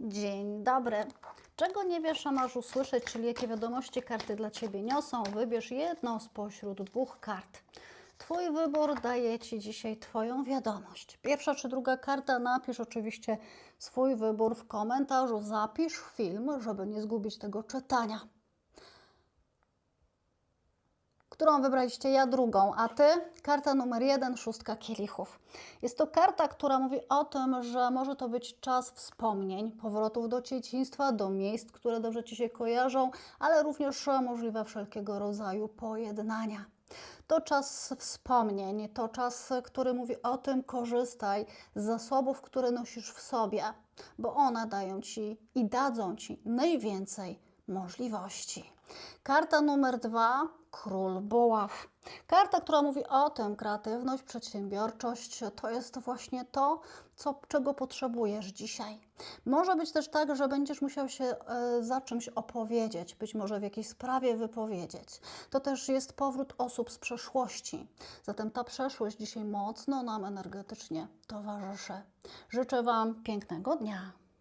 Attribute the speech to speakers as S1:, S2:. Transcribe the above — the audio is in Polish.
S1: Dzień dobry. Czego nie wiesz, a masz usłyszeć, czyli jakie wiadomości karty dla Ciebie niosą? Wybierz jedną spośród dwóch kart. Twój wybór daje Ci dzisiaj Twoją wiadomość. Pierwsza czy druga karta, napisz oczywiście swój wybór w komentarzu. Zapisz film, żeby nie zgubić tego czytania. Którą wybraliście? Ja drugą, a ty? Karta numer jeden, szóstka kielichów. Jest to karta, która mówi o tym, że może to być czas wspomnień, powrotów do dzieciństwa, do miejsc, które dobrze ci się kojarzą, ale również możliwe wszelkiego rodzaju pojednania. To czas wspomnień, to czas, który mówi o tym, korzystaj z zasobów, które nosisz w sobie, bo one dają ci i dadzą ci najwięcej możliwości. Karta numer dwa, król buław. Karta, która mówi o tym, kreatywność, przedsiębiorczość, to jest właśnie to, co, czego potrzebujesz dzisiaj. Może być też tak, że będziesz musiał się e, za czymś opowiedzieć, być może w jakiejś sprawie wypowiedzieć. To też jest powrót osób z przeszłości. Zatem ta przeszłość dzisiaj mocno nam energetycznie towarzyszy. Życzę Wam pięknego dnia.